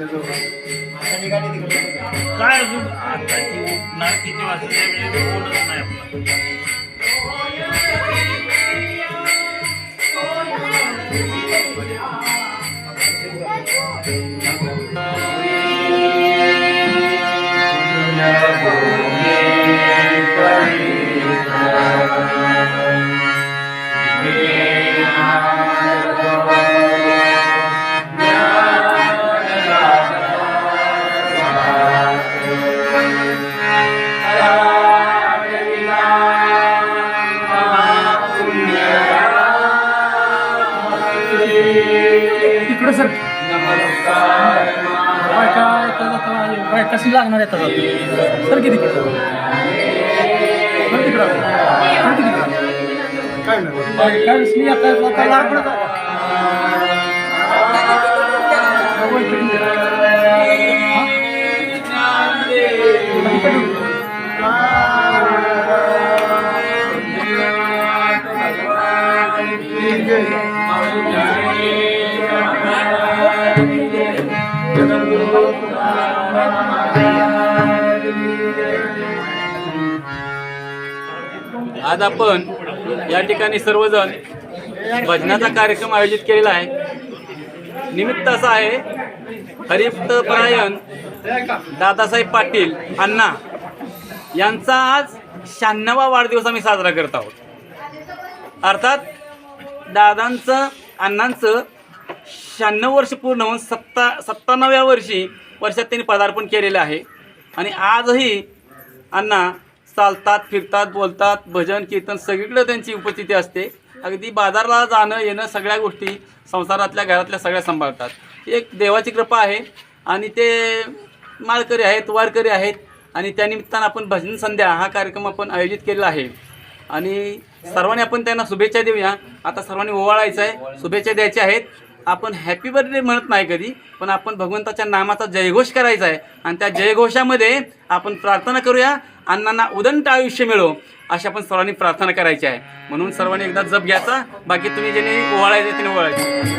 काय अजून? आता उठणार किती वाजता? तिकडं सर बायका बाय कशी लागणार आहेत आता सर किती तिकडं सर तिकडं सर किती तिकडं काय नाही काय मी आता आता लहान पडत आज आपण या ठिकाणी सर्वजण भजनाचा कार्यक्रम आयोजित केलेला आहे. निमित्त असं आहे हरिप्त परायण दादासाहेब पाटील अण्णा यांचा आज शहाण्णवा वाढदिवस आम्ही साजरा करत आहोत. अर्थात दादांचं अण्णांचं शहाण्णव वर्ष पूर्ण होऊन सत्ता सत्त्याण्णव्या वर्षी वर्षात त्यांनी पदार्पण केलेलं आहे. आणि आजही अण्णा चालतात फिरतात बोलतात भजन कीर्तन सगळीकडे त्यांची उपस्थिती असते. अगदी बाजारला जाणं येणं सगळ्या गोष्टी संसारातल्या घरातल्या सगळ्या सांभाळतात. एक देवाची कृपा आहे आणि ते माळकरी आहेत वारकरी आहेत आणि त्यानिमित्तानं आपण भजन संध्या हा कार्यक्रम आपण आयोजित केलेला आहे. आणि सर्वांनी आपण त्यांना शुभेच्छा देऊया. आता सर्वांनी ओवाळायचं आहे शुभेच्छा द्यायच्या आहेत. आपण हॅपी बर्थडे म्हणत नाही कधी पण आपण भगवंताच्या नामाचा जयघोष करायचा आहे. आणि त्या जयघोषामध्ये आपण प्रार्थना करूया अण्णांना उदंत आयुष्य मिळो अशी आपण सर्वांनी प्रार्थना करायची आहे. म्हणून सर्वांनी एकदा जप घ्यायचा. बाकी तुम्ही ज्यांनी ओवाळायचे त्यांनी ओवाळायचं.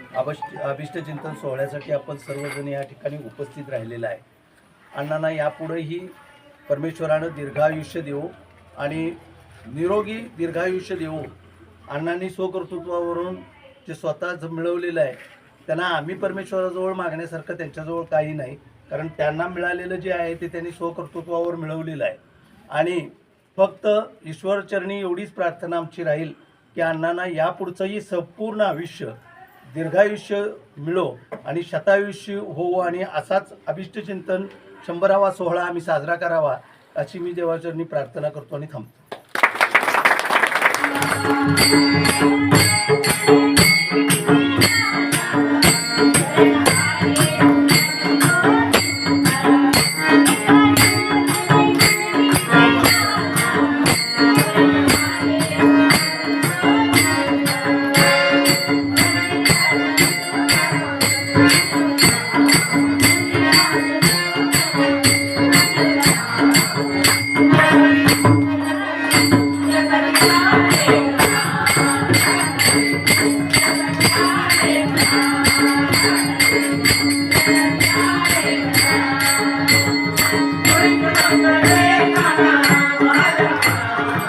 अभिष्ट अभिष्टचिंतन सोहळ्यासाठी आपण सर्वजण या ठिकाणी उपस्थित राहिलेलं आहे. अण्णांना यापुढेही परमेश्वरानं दीर्घायुष्य देवो आणि निरोगी दीर्घायुष्य देवो. अण्णांनी स्वकर्तृत्वावरून जे स्वतः ज- मिळवलेलं आहे त्यांना आम्ही परमेश्वराजवळ मागण्यासारखं त्यांच्याजवळ काही नाही. कारण त्यांना मिळालेलं जे आहे ते त्यांनी स्वकर्तृत्वावर मिळवलेलं आहे. आणि फक्त ईश्वरचरणी एवढीच प्रार्थना आमची राहील की अण्णांना यापुढचंही संपूर्ण आयुष्य दीर्घायुष्य मिळो आणि शतायुष्य होवो आणि असाच अभिष्टचिंतन शंभरावा सोहळा आम्ही साजरा करावा अशी मी देवाचरणी प्रार्थना करतो आणि थांबतो.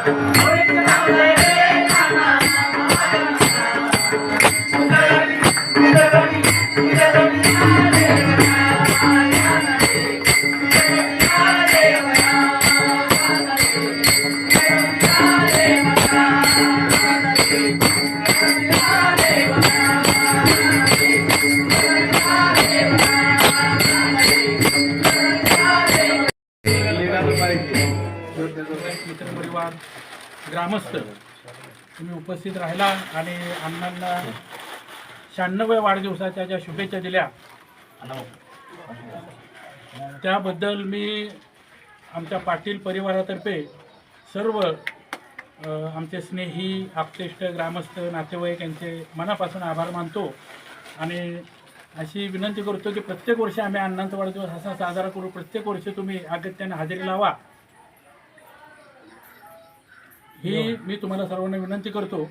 Thank you. ग्रामस्थ. तुम्ही उपस्थित राहिला आणि अण्णांना शहाण्णव्या वाढदिवसाच्या ज्या शुभेच्छा दिल्या त्याबद्दल मी आमच्या पाटील परिवारातर्फे सर्व आमचे स्नेही आपतेष्ट ग्रामस्थ नातेवाईक यांचे मनापासून आभार मानतो. आणि अशी विनंती करतो की प्रत्येक वर्षी आम्ही अण्णांचा वाढदिवस असा साजरा करू. प्रत्येक वर्षी तुम्ही अगत्याने हजेरी लावा. ही मी तुम्हाला सर्वांना विनंती करतो